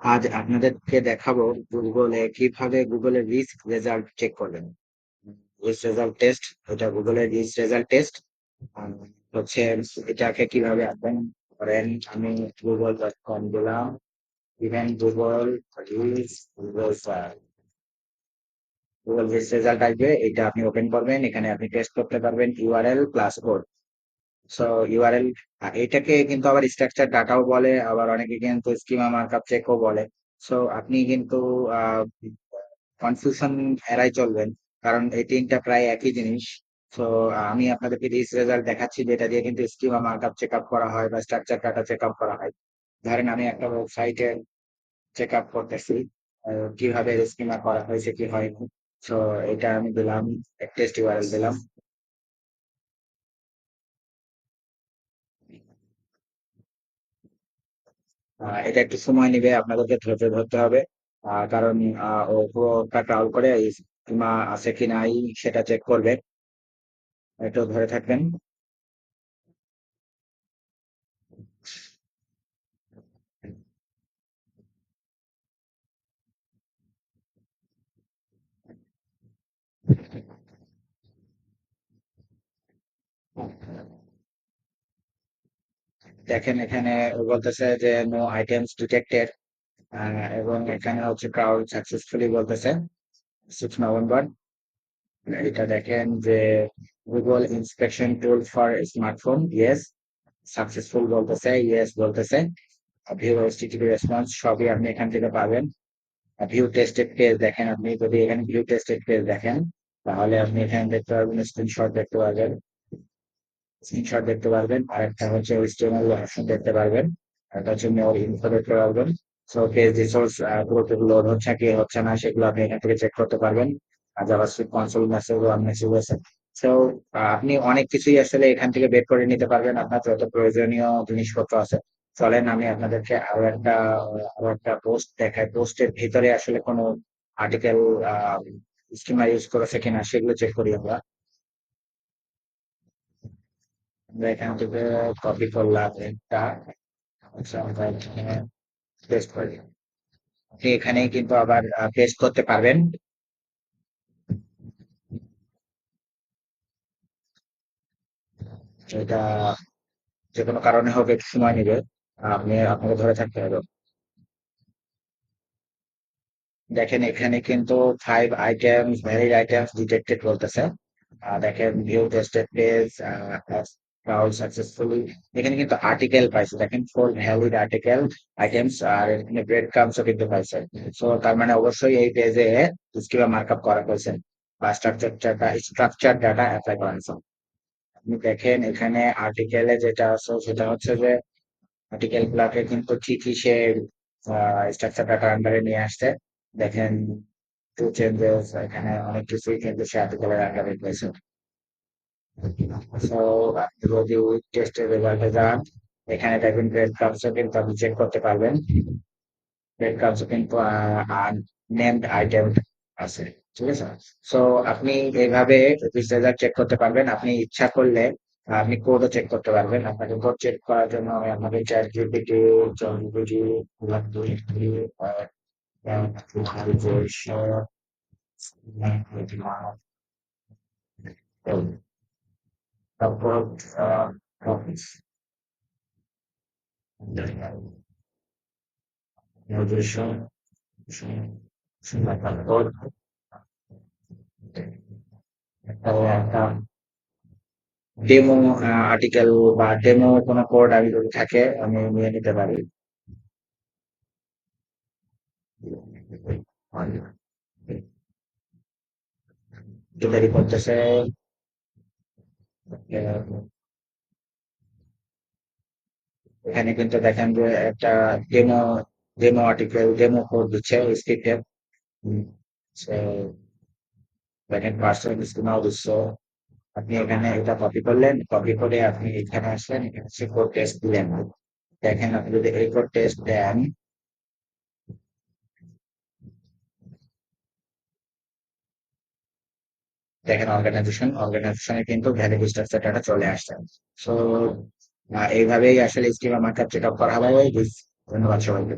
আজ আপনাদেরকে দেখাবো গুগলে কীভাবে গুগলের রিস্ক রেজাল্ট চেক করবেন। রিস্ক রেজাল্ট টেস্ট এটা গুগলের রিস্ক রেজাল্ট টেস্ট হচ্ছে এটাকে কীভাবে আসবেন করেন, আমি গুগল ডট কম দিলাম। ইভেন গুগল রিস গুগল গুগল রিস্ক রেজাল্ট আসবে, এটা আপনি ওপেন করবেন, এখানে আপনি টেস্ট করতে পারবেন URL plus code so URL এটাকে কিন্তু আবার স্ট্রাকচার ডাটাও বলে, আবার অনেকে কিন্তু স্কিমা মার্কআপ চেকও বলে। সো আপনি কিন্তু কনফিউশন এড়াই চলবেন, কারণ এই তিনটা প্রায় একই জিনিস। সো আমি আপনাদেরকে রিস রেজাল্ট দেখাচ্ছি, যেটা দিয়ে কিন্তু স্কিমা মার্কআপ চেক আপ করা হয় বা স্ট্রাকচার ডাটা চেক আপ করা হয়। ধরেন, আমি একটা ওয়েবসাইটে চেক আপ করতেছি কীভাবে স্কিমা করা হয়েছে, কি হয়নি। সো এটা আমি দিলাম টেস্ট ইউআরএল দিলাম। এটা একটু সময় নিবে, আপনাদেরকে ধৈর্য ধরতে হবে। কারণ ও পুরোটা ট্রাউল করে মা আছে কি নাই সেটা চেক করবে। একটু ধরে থাকবেন। দেখেন এখানে বলতেছে যে নো আইটেমস ডিটেক্টেড এবং এখানে হচ্ছে ক্রাউড সাকসেসফুলি বলতেছে সিক্স নভেম্বর এটা দেখেন যে Google inspection tool for smartphone yes successful বলতেছে ইয়েস বলতেছে। ভিউ রেসপন্স সবই আপনি এখান থেকে পাবেন। ভিউ টেস্টেড পেজ দেখেন আপনি, যদি এখানে ভিউ টেস্টেড পেজ দেখেন, তাহলে আপনি এখানে দেখতে পারবেন স্ক্রিনশট দেখতে পারবেন। স্ক্রিনশট দেখতে পারবেন, আর একটা হচ্ছে এইচটিএমএল অপশন দেখতে পারবেন একটা হচ্ছে মোর ইনফো দেখতে পারবেন। সো পেজ রিসোর্স পুরোপুরি লোড হচ্ছে কি, হচ্ছে না, সেগুলো আপনি এখান থেকে চেক করতে পারবেন, আর JavaScript console message one message আছে সো আপনি অনেক কিছুই আসলে এখান থেকে বের করে নিতে পারবেন, আপনার যত প্রয়োজনীয় জিনিসপত্র আছে। চলেন, আমি আপনাদেরকে আরও একটা আরও একটা পোস্ট দেখাই। পোস্টের ভিতরে আসলে কোনো আর্টিকেল স্কিমা ইউজ করেছে কিনা, সেগুলো চেক করি আমরা। আমরা এখান থেকে কপি করলাম একটা আচ্ছা, আমরা এখানে কিন্তু আবার পেস্ট করতে পারবেন। এটা যে কোনো কারণে হোক একটু সময় নেবে। আপনি আপনাকে ধরে থাকতে হবে। দেখেন এখানে কিন্তু five items valid items detected বলতেছে। দেখেন view tested page crawled successfully এখানে কিন্তু আর্টিকেল পাইছে দেখেন ফোর ভ্যালিড আর্টিকেল আইটেমস আর এখানে ব্রেড কামসও কিন্তু পাইছে সো তার মানে অবশ্যই এই পেজে স্কিমা মার্কআপ করা হয়েছে। বা structure data structure data apply করা হয়েছে। আপনি দেখেন এখানে আর্টিকেলে যেটা আছে, সেটা হচ্ছে যে আর্টিকেল গুলাকে কিন্তু ঠিকই সে স্ট্রাকচার ডাটা আন্ডারে নিয়ে আসছে। দেখেন টু চেঞ্জেস এখানে অনেক কিছুই কিন্তু সে আর্টিকেলের আন্ডারে পেয়েছে যদি উইক টেস্টের রেজাল্টে যান, এখানে দেখবেন গ্রেড কাপসও কিন্তু আপনি চেক করতে পারবেন। গ্রেড কাপসও কিন্তু নেমড আইটেম আছে, ঠিক আছে? সো আপনি এইভাবে রেজাল্ট চেক করতে পারবেন। আপনি ইচ্ছা করলে, আপনি কোডও চেক করতে পারবেন। আপনাকে কোড চেক করার জন্য আমি আপনাকে চ্যাট জিপিটি তারপর অফিস তারপর একটা ডেমো আর্টিকেল বা ডেমো কোনো কোড আমি যদি থাকে, আমি নিয়ে নিতে পারি। করতেছে এখানে কিন্তু দেখেন যে একটা demo demo article demo code দিচ্ছে স্ক্রিপ্টে দেখেন পার্সোনাল স্কিমাও দিচ্ছে। আপনি এখানে এটা কপি করলেন কপি করে আপনি এখানে আসলেন এখানে সে কোড টেস্ট দিলেন। দেখেন আপনি যদি এই কোড টেস্ট দেন দেখেন অর্গানাইজেশন অর্গানাইজেশনে কিন্তু ভ্যালিড স্ট্রাকচারটা চলে আসছে। সো এইভাবেই আসলে স্কিমা মার্কআপ চেক আপ করা হবে ধন্যবাদ সবাইকে।